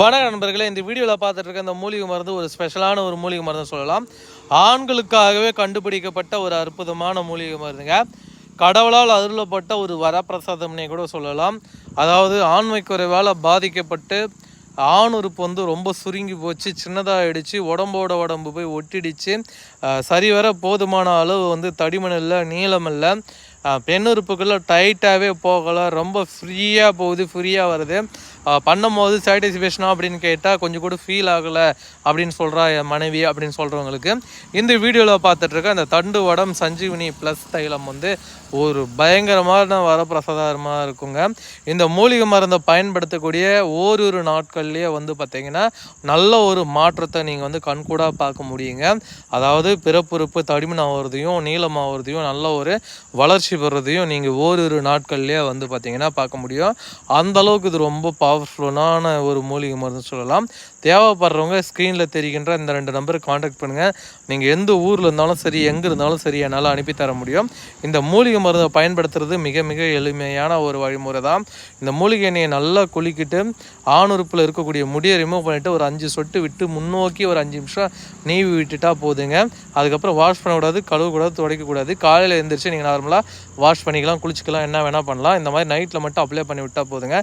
வணக்க நண்பர்களே இந்த வீடியோவில் பார்த்துட்டு இருக்க இந்த மூலிகை மருந்து ஒரு ஸ்பெஷலான ஒரு மூலிகை மருந்து சொல்லலாம். ஆண்களுக்காகவே கண்டுபிடிக்கப்பட்ட ஒரு அற்புதமான மூலிகை மருந்துங்க. கடவுளால் அருளப்பட்ட ஒரு வரப்பிரசாதம்னே கூட சொல்லலாம். அதாவது ஆண்மை குறைவால் பாதிக்கப்பட்டு ஆண் உறுப்பு வந்து ரொம்ப சுருங்கி போச்சு சின்னதாகிடுச்சு உடம்போட உடம்பு போய் ஒட்டிடுச்சு. சரிவர போதுமான அளவு வந்து தடிமன் இல்லை நீளம் இல்லை. பெண் டைட்டாகவே போகலை. ரொம்ப ஃப்ரீயாக போகுது ஃப்ரீயாக வருது. பண்ணும்போது சாட்டிஸ்ஃபேஷனா அப்படின்னு கேட்டால் கொஞ்சம் கூட ஃபீல் ஆகலை அப்படின்னு சொல்கிறா என் மனைவி அப்படின்னு சொல்கிறவங்களுக்கு இந்த வீடியோவில் பார்த்துட்ருக்க அந்த தண்டு வடம் சஞ்சீவினி ப்ளஸ் தைலம் வந்து ஒரு பயங்கரமான வரப்பிரசாதமாக இருக்குங்க. இந்த மூலிகை மருந்தை பயன்படுத்தக்கூடிய ஓரிரு நாட்கள்லேயே வந்து பார்த்திங்கன்னா நல்ல ஒரு மாற்றத்தை நீங்கள் வந்து கண்கூடாக பார்க்க முடியுங்க. அதாவது பிறப்புறுப்பு தடிமன் ஆகிறதையும் நீளம் ஆகிறதையும் நல்ல ஒரு வளர்ச்சி பெறதையும் நீங்கள் ஓரிரு நாட்கள்லேயே வந்து பார்த்தீங்கன்னா பார்க்க முடியும். அந்த அளவுக்கு இது ரொம்ப பவர்ஃபுல்லான ஒரு மூலிகை மருந்து சொல்லலாம். தேவைப்படுறவங்க ஸ்க்ரீனில் தெரிகின்ற இந்த ரெண்டு நம்பருக்கு காண்டாக்ட் பண்ணுங்கள் நீங்கள் எந்த ஊரில் இருந்தாலும் சரி எங்கே இருந்தாலும் சரி என்னால் அனுப்பி தர முடியும். இந்த மூலிகை மருந்தை பயன்படுத்துறது மிக மிக எளிமையான ஒரு வழிமுறை தான் இந்த மூலிகை எண்ணெயை நல்லா குளிக்கிட்டு ஆணுறுப்பில் இருக்கக்கூடிய முடியை ரிமூவ் பண்ணிவிட்டு ஒரு அஞ்சு சொட்டு விட்டு முன்னோக்கி ஒரு அஞ்சு நிமிஷம் நீவி விட்டுட்டா போதுங்க. அதுக்கப்புறம் வாஷ் பண்ணக்கூடாது கழுவக்கூடாது துடைக்கக்கூடாது. காலையில் எழுந்திரிச்சு நீங்கள் நார்மலாக வாஷ் பண்ணிக்கலாம் குளிச்சிக்கலாம் என்ன வேணால் பண்ணலாம். இந்த மாதிரி நைட்டில் மட்டும் அப்ளை பண்ணி விட்டால் போதுங்க.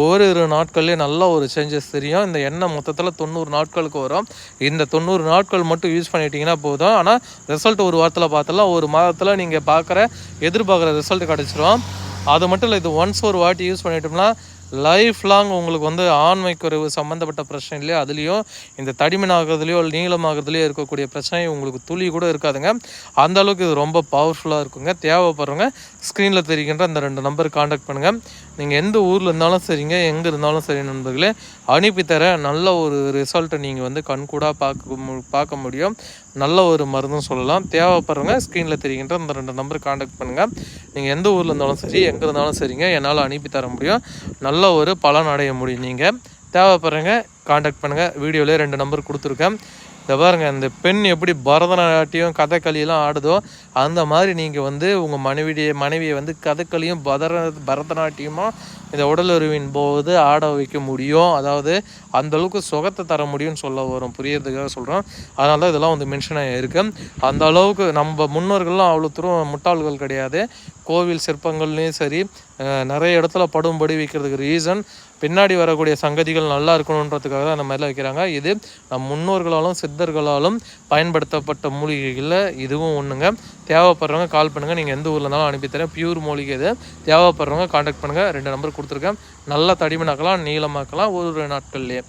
ஒரு இரு நாட்கள்லேயே நல்ல ஒரு சேஞ்சஸ் தெரியும். இந்த எண்ணெய் மொத்தத்தில் தொண்ணூறு நாட்களுக்கு வரும். இந்த தொண்ணூறு நாட்கள் மட்டும் யூஸ் பண்ணிட்டீங்கன்னா போதும். ஆனால் ரிசல்ட் ஒரு வாரத்தில் பார்த்தலாம் ஒரு மாதத்தில் நீங்கள் பார்க்குற எதிர்பார்க்குற ரிசல்ட் கிடச்சிரும். அது மட்டும் இல்லை இது ஒன்ஸ் ஒரு வாட்டி யூஸ் பண்ணிட்டோம்னா லைஃப் லாங் உங்களுக்கு வந்து ஆண்மை குறைவு சம்மந்தப்பட்ட பிரச்சனைலையோ அதுலேயும் இந்த தடிமன் ஆகிறதுலையோ நீளம் இருக்கக்கூடிய பிரச்சனை உங்களுக்கு துளி கூட இருக்காதுங்க. அந்த அளவுக்கு இது ரொம்ப பவர்ஃபுல்லாக இருக்குங்க. தேவைப்படுறவங்க ஸ்க்ரீனில் தெரிகின்ற அந்த ரெண்டு நம்பர் காண்டாக்ட் பண்ணுங்கள் நீங்கள் எந்த ஊரில் இருந்தாலும் சரிங்க எங்கே இருந்தாலும் சரி நண்பர்களே. அனுப்பித்தர நல்ல ஒரு ரிசல்ட்டை நீங்கள் வந்து கண்கூடாக பார்க்க மு- பார்க்க முடியும். நல்ல ஒரு மருந்தும் சொல்லலாம். தேவைப்படுறவங்க ஸ்க்ரீனில் தெரிகின்ற அந்த ரெண்டு நம்பர் காண்டாக்ட் பண்ணுங்கள் நீங்கள் எந்த ஊரில் இருந்தாலும் சரி எங்கே இருந்தாலும் சரிங்க என்னால் அனுப்பி தர முடியும். நல்ல ஒரு பலன் அடைய முடியும் நீங்கள் தேவைப்படுறவங்க காண்டாக்ட் பண்ணுங்கள் வீடியோவிலே ரெண்டு நம்பர் கொடுத்துருக்கேன். இந்த பாருங்கள் இந்த பெண் எப்படி பரதநாட்டியம் கதகளியெல்லாம் ஆடுதோ அந்த மாதிரி நீங்கள் வந்து உங்கள் மனைவிடைய மனைவியை வந்து கதகளியும் பதர பரதநாட்டியமும் இந்த உடலுறவின் போது ஆட வைக்க முடியும். அதாவது அந்த அளவுக்கு சுகத்தை தர முடியும்னு சொல்ல வரும். புரியறதுக்காக சொல்கிறோம் அதனால தான் இதெல்லாம் வந்து மென்ஷன் ஆகிருக்கு அந்த அளவுக்கு நம்ம முன்னோர்கள்லாம் அவ்வளோ தூரம் முட்டாள்கள் கிடையாது. கோவில் சிற்பங்கள்லேயும் சரி நிறைய இடத்துல படும்படி வைக்கிறதுக்கு ரீசன் பின்னாடி வரக்கூடிய சங்கதிகள் நல்லா இருக்கணுன்றதுக்காக தான் அந்த மாதிரிலாம் வைக்கிறாங்க. இது நம் முன்னோர்களாலும் சித்தர்களாலும் பயன்படுத்தப்பட்ட மூலிகைகளில் இதுவும் ஒன்றுங்க தேவைப்படுறவங்க கால் பண்ணுங்கள் நீங்கள் எந்த ஊரில் இருந்தாலும் அனுப்பித்தரேன் பியூர் மூலிகை இது. தேவைப்படுறவங்க காண்டாக்ட் பண்ணுங்கள் ரெண்டு நம்பர் கொடுத்துருக்கேன். நல்லா தடிமனாக்கலாம் நீளமாக்கலாம். ஒரு நாட்கள்லேயே.